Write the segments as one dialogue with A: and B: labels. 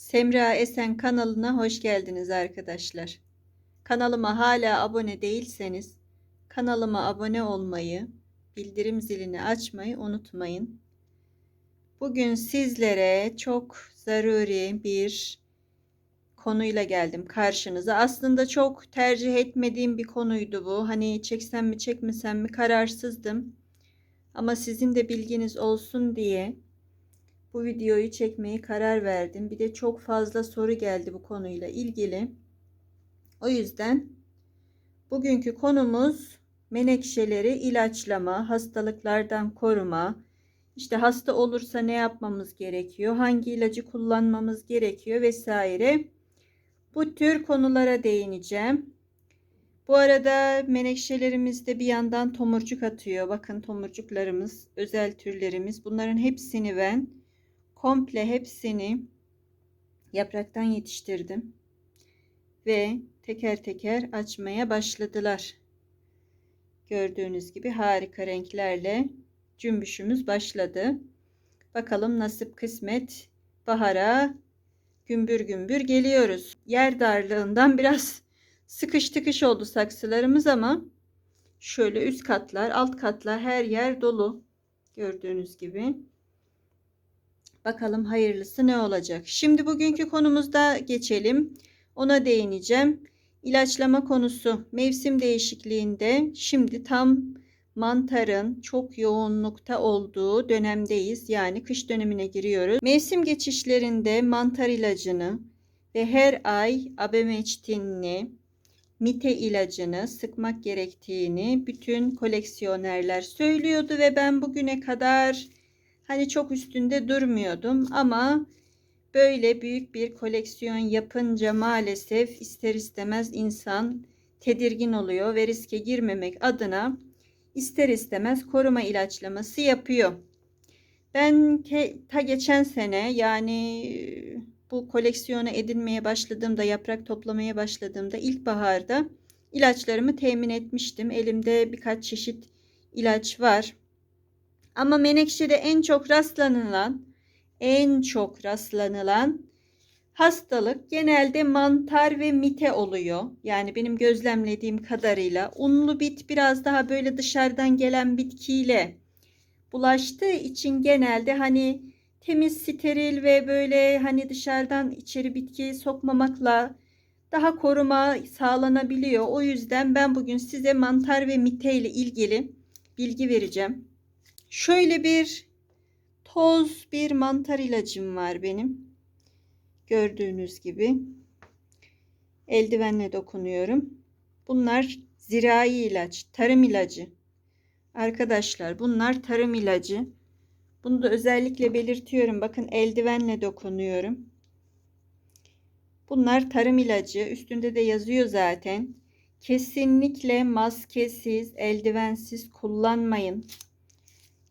A: Semra Esen kanalına hoş geldiniz arkadaşlar. Kanalıma hala abone değilseniz kanalıma abone olmayı, bildirim zilini açmayı unutmayın. Bugün sizlere çok zaruri bir konuyla geldim karşınıza. Aslında çok tercih etmediğim bir konuydu bu. Hani çeksem mi çekmesem mi kararsızdım. Ama sizin de bilginiz olsun diye bu videoyu çekmeye karar verdim. Bir de çok fazla soru geldi bu konuyla ilgili. O yüzden bugünkü konumuz menekşeleri ilaçlama, hastalıklardan koruma. İşte hasta olursa ne yapmamız gerekiyor? Hangi ilacı kullanmamız gerekiyor vesaire. Bu tür konulara değineceğim. Bu arada menekşelerimizde bir yandan tomurcuk atıyor. Bakın tomurcuklarımız, özel türlerimiz. Bunların hepsini ben komple hepsini yapraktan yetiştirdim. Ve teker teker açmaya başladılar. Gördüğünüz gibi harika renklerle cümbüşümüz başladı. Bakalım nasip kısmet bahara gümbür gümbür geliyoruz. Yer darlığından biraz sıkış tıkış oldu saksılarımız ama şöyle üst katlar, alt katlar her yer dolu. Gördüğünüz gibi. Bakalım hayırlısı ne olacak. Şimdi bugünkü konumuzda geçelim. Ona değineceğim. İlaçlama konusu mevsim değişikliğinde şimdi tam mantarın çok yoğunlukta olduğu dönemdeyiz. Yani kış dönemine giriyoruz. Mevsim geçişlerinde mantar ilacını ve her ay abemeçtinini, mite ilacını sıkmak gerektiğini bütün koleksiyonerler söylüyordu ve ben bugüne kadar Hani çok üstünde durmuyordum ama böyle büyük bir koleksiyon yapınca maalesef ister istemez insan tedirgin oluyor ve riske girmemek adına ister istemez koruma ilaçlaması yapıyor. Ben ta geçen sene yani bu koleksiyonu edinmeye başladığımda, yaprak toplamaya başladığımda ilkbaharda ilaçlarımı temin etmiştim. Elimde birkaç çeşit ilaç var. Ama menekşede en çok rastlanılan, en çok rastlanılan hastalık genelde mantar ve mite oluyor. Yani benim gözlemlediğim kadarıyla unlu bit biraz daha böyle dışarıdan gelen bitkiyle bulaştığı için genelde hani temiz, steril ve böyle hani dışarıdan içeri bitki sokmamakla daha koruma sağlanabiliyor. O yüzden ben bugün size mantar ve mite ile ilgili bilgi vereceğim. Şöyle bir toz bir mantar ilacım var benim. Gördüğünüz gibi. Eldivenle dokunuyorum. Bunlar zirai ilaç, tarım ilacı. Arkadaşlar bunlar tarım ilacı. Bunu da özellikle belirtiyorum. Bakın eldivenle dokunuyorum. Bunlar tarım ilacı. Üstünde de yazıyor zaten. Kesinlikle maskesiz, eldivensiz kullanmayın.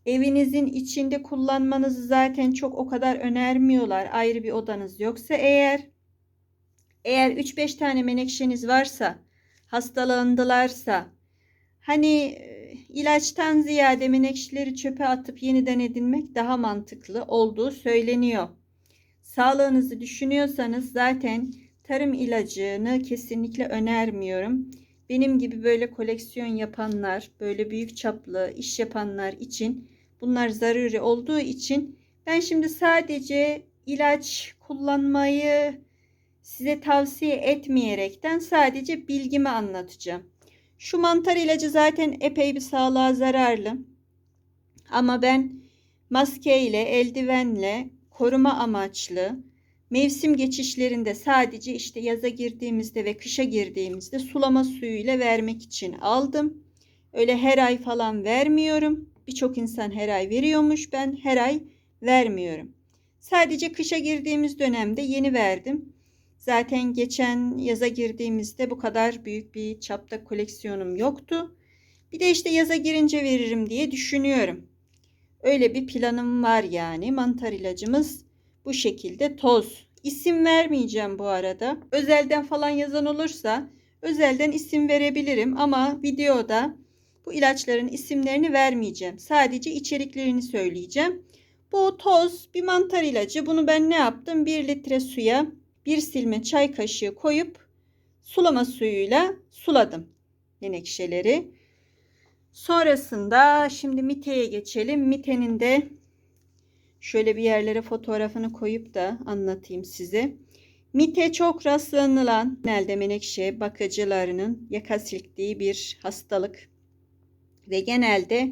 A: Evinizin içinde kullanmanızı zaten çok o kadar önermiyorlar. Ayrı bir odanız yoksa eğer eğer 3-5 tane menekşeniz varsa, hastalandılarsa hani e, ilaçtan ziyade menekşeleri çöpe atıp yeniden edinmek daha mantıklı olduğu söyleniyor. Sağlığınızı düşünüyorsanız zaten tarım ilacını kesinlikle önermiyorum. Benim gibi böyle koleksiyon yapanlar, böyle büyük çaplı iş yapanlar için bunlar zaruri olduğu için ben şimdi sadece ilaç kullanmayı size tavsiye etmeyerekten sadece bilgimi anlatacağım. Şu mantar ilacı zaten epey bir sağlığa zararlı. Ama ben maske ile, eldivenle koruma amaçlı Mevsim geçişlerinde sadece işte yaza girdiğimizde ve kışa girdiğimizde sulama suyu ile vermek için aldım. Öyle her ay falan vermiyorum. Birçok insan her ay veriyormuş. Ben her ay vermiyorum. Sadece kışa girdiğimiz dönemde yeni verdim. Zaten geçen yaza girdiğimizde bu kadar büyük bir çapta koleksiyonum yoktu. Bir de işte yaza girince veririm diye düşünüyorum. Öyle bir planım var yani. Mantar ilacımız bu şekilde toz. İsim vermeyeceğim bu arada. Özelden falan yazan olursa özelden isim verebilirim ama videoda bu ilaçların isimlerini vermeyeceğim. Sadece içeriklerini söyleyeceğim. Bu toz bir mantar ilacı. Bunu ben ne yaptım? 1 litre suya bir silme çay kaşığı koyup sulama suyuyla suladım menekşeleri. Sonrasında şimdi miteye geçelim. Mitenin de şöyle bir yerlere fotoğrafını koyup da anlatayım size. Mite çok rastlanılan genelde menekşe bakıcılarının yaka silktiği bir hastalık. Ve genelde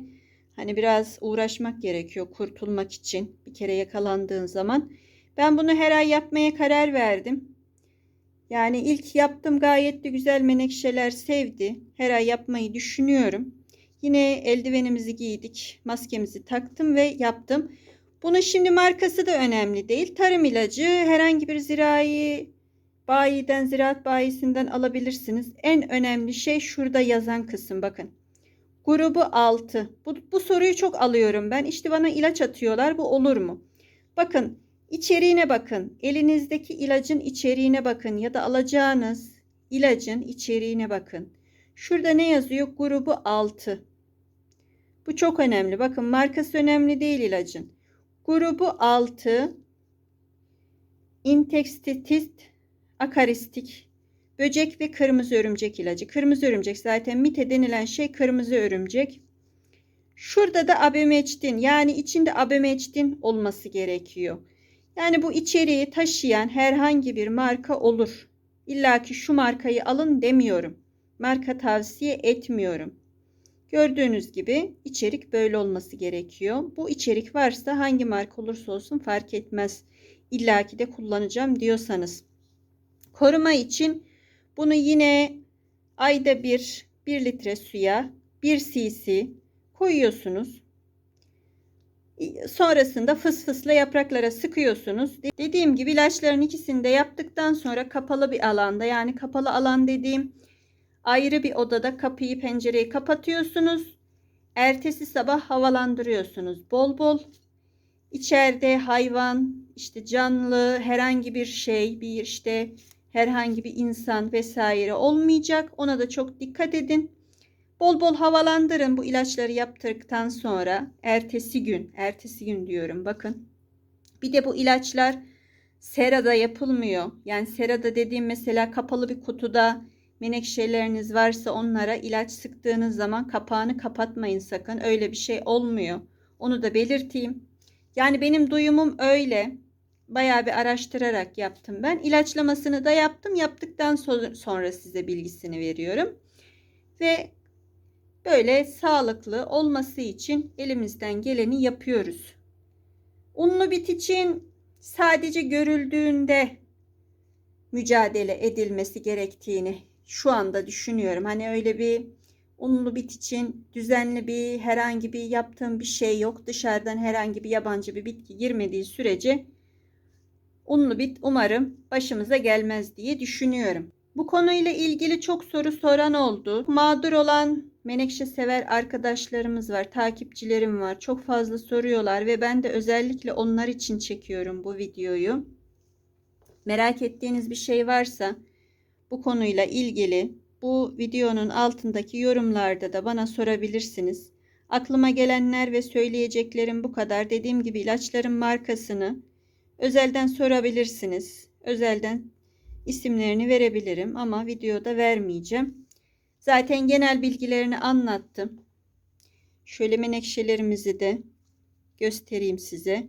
A: hani biraz uğraşmak gerekiyor kurtulmak için bir kere yakalandığın zaman. Ben bunu her ay yapmaya karar verdim. Yani ilk yaptım gayet de güzel menekşeler sevdi. Her ay yapmayı düşünüyorum. Yine eldivenimizi giydik, maskemizi taktım ve yaptım. Bunun şimdi markası da önemli değil. Tarım ilacı herhangi bir zirai bayiden, ziraat bayisinden alabilirsiniz. En önemli şey şurada yazan kısım bakın. Grubu 6. Bu, bu soruyu çok alıyorum ben. İşte bana ilaç atıyorlar. Bu olur mu? Bakın içeriğine bakın. Elinizdeki ilacın içeriğine bakın ya da alacağınız ilacın içeriğine bakın. Şurada ne yazıyor? Grubu 6. Bu çok önemli. Bakın markası önemli değil ilacın. Grubu 6 Intextitist akaristik böcek ve kırmızı örümcek ilacı. Kırmızı örümcek zaten mite denilen şey kırmızı örümcek. Şurada da abemeçtin yani içinde abemeçtin olması gerekiyor. Yani bu içeriği taşıyan herhangi bir marka olur. İlla ki şu markayı alın demiyorum. Marka tavsiye etmiyorum. Gördüğünüz gibi içerik böyle olması gerekiyor. Bu içerik varsa hangi marka olursa olsun fark etmez. İlla ki de kullanacağım diyorsanız. Koruma için bunu yine ayda bir 1 litre suya 1 cc koyuyorsunuz. Sonrasında fıs fısla yapraklara sıkıyorsunuz. Dediğim gibi ilaçların ikisini de yaptıktan sonra kapalı bir alanda yani kapalı alan dediğim ayrı bir odada kapıyı pencereyi kapatıyorsunuz. Ertesi sabah havalandırıyorsunuz bol bol. İçeride hayvan, işte canlı, herhangi bir şey, bir işte herhangi bir insan vesaire olmayacak. Ona da çok dikkat edin. Bol bol havalandırın bu ilaçları yaptırdıktan sonra ertesi gün, ertesi gün diyorum bakın. Bir de bu ilaçlar serada yapılmıyor. Yani serada dediğim mesela kapalı bir kutuda menekşeleriniz varsa onlara ilaç sıktığınız zaman kapağını kapatmayın sakın. Öyle bir şey olmuyor. Onu da belirteyim. Yani benim duyumum öyle. Bayağı bir araştırarak yaptım ben. İlaçlamasını da yaptım. Yaptıktan sonra size bilgisini veriyorum. Ve böyle sağlıklı olması için elimizden geleni yapıyoruz. Unlu bit için sadece görüldüğünde mücadele edilmesi gerektiğini şu anda düşünüyorum. Hani öyle bir unlu bit için düzenli bir herhangi bir yaptığım bir şey yok. Dışarıdan herhangi bir yabancı bir bitki girmediği sürece unlu bit umarım başımıza gelmez diye düşünüyorum. Bu konuyla ilgili çok soru soran oldu. Mağdur olan menekşe sever arkadaşlarımız var, takipçilerim var. Çok fazla soruyorlar ve ben de özellikle onlar için çekiyorum bu videoyu. Merak ettiğiniz bir şey varsa bu konuyla ilgili bu videonun altındaki yorumlarda da bana sorabilirsiniz. Aklıma gelenler ve söyleyeceklerim bu kadar. Dediğim gibi ilaçların markasını özelden sorabilirsiniz. Özelden isimlerini verebilirim ama videoda vermeyeceğim. Zaten genel bilgilerini anlattım. Şöyle menekşelerimizi de göstereyim size.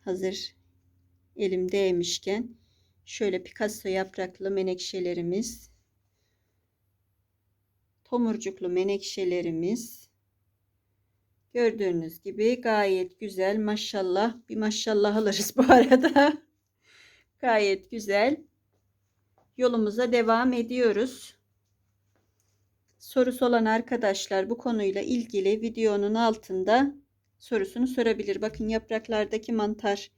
A: Hazır elimdeymişken. Şöyle Picasso yapraklı menekşelerimiz. Tomurcuklu menekşelerimiz. Gördüğünüz gibi gayet güzel. Maşallah. Bir maşallah alırız bu arada. gayet güzel. Yolumuza devam ediyoruz. Sorusu olan arkadaşlar bu konuyla ilgili videonun altında sorusunu sorabilir. Bakın yapraklardaki mantar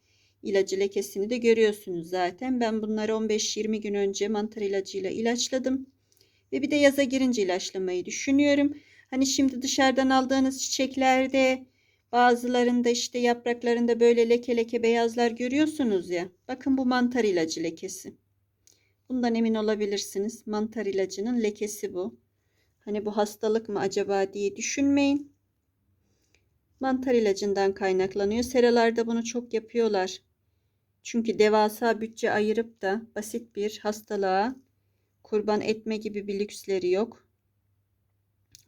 A: ilacı lekesini de görüyorsunuz zaten. Ben bunları 15-20 gün önce mantar ilacıyla ilaçladım. Ve bir de yaza girince ilaçlamayı düşünüyorum. Hani şimdi dışarıdan aldığınız çiçeklerde bazılarında işte yapraklarında böyle leke leke beyazlar görüyorsunuz ya. Bakın bu mantar ilacı lekesi. Bundan emin olabilirsiniz. Mantar ilacının lekesi bu. Hani bu hastalık mı acaba diye düşünmeyin. Mantar ilacından kaynaklanıyor. Seralarda bunu çok yapıyorlar. Çünkü devasa bütçe ayırıp da basit bir hastalığa kurban etme gibi bir lüksleri yok.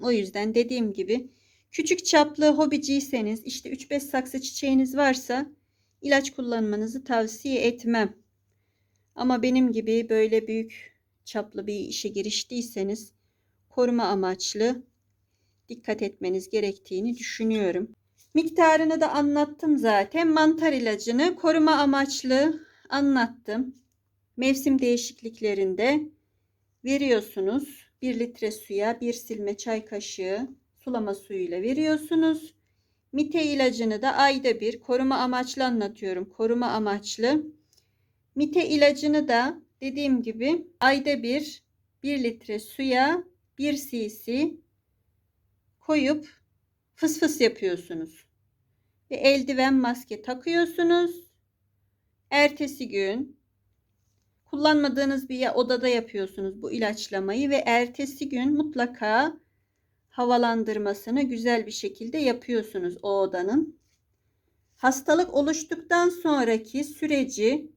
A: O yüzden dediğim gibi küçük çaplı hobiciyseniz işte 3-5 saksı çiçeğiniz varsa ilaç kullanmanızı tavsiye etmem. Ama benim gibi böyle büyük çaplı bir işe giriştiyseniz koruma amaçlı dikkat etmeniz gerektiğini düşünüyorum. Miktarını da anlattım zaten. Mantar ilacını koruma amaçlı anlattım. Mevsim değişikliklerinde veriyorsunuz. 1 litre suya 1 silme çay kaşığı sulama suyuyla veriyorsunuz. Mite ilacını da ayda bir koruma amaçlı anlatıyorum. Koruma amaçlı. Mite ilacını da dediğim gibi ayda bir 1 litre suya 1 cc koyup fıs fıs yapıyorsunuz. Ve eldiven maske takıyorsunuz. Ertesi gün kullanmadığınız bir odada yapıyorsunuz bu ilaçlamayı ve ertesi gün mutlaka havalandırmasını güzel bir şekilde yapıyorsunuz o odanın. Hastalık oluştuktan sonraki süreci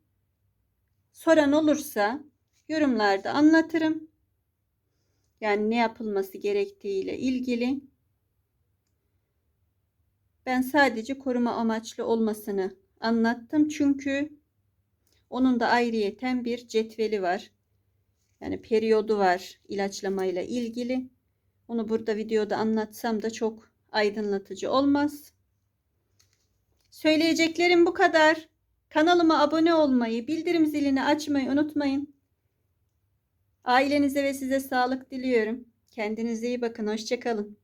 A: soran olursa yorumlarda anlatırım. Yani ne yapılması gerektiğiyle ilgili. Ben sadece koruma amaçlı olmasını anlattım. Çünkü onun da ayrıyeten bir cetveli var. Yani periyodu var ilaçlamayla ilgili. Onu burada videoda anlatsam da çok aydınlatıcı olmaz. Söyleyeceklerim bu kadar. Kanalıma abone olmayı, bildirim zilini açmayı unutmayın. Ailenize ve size sağlık diliyorum. Kendinize iyi bakın. Hoşçakalın.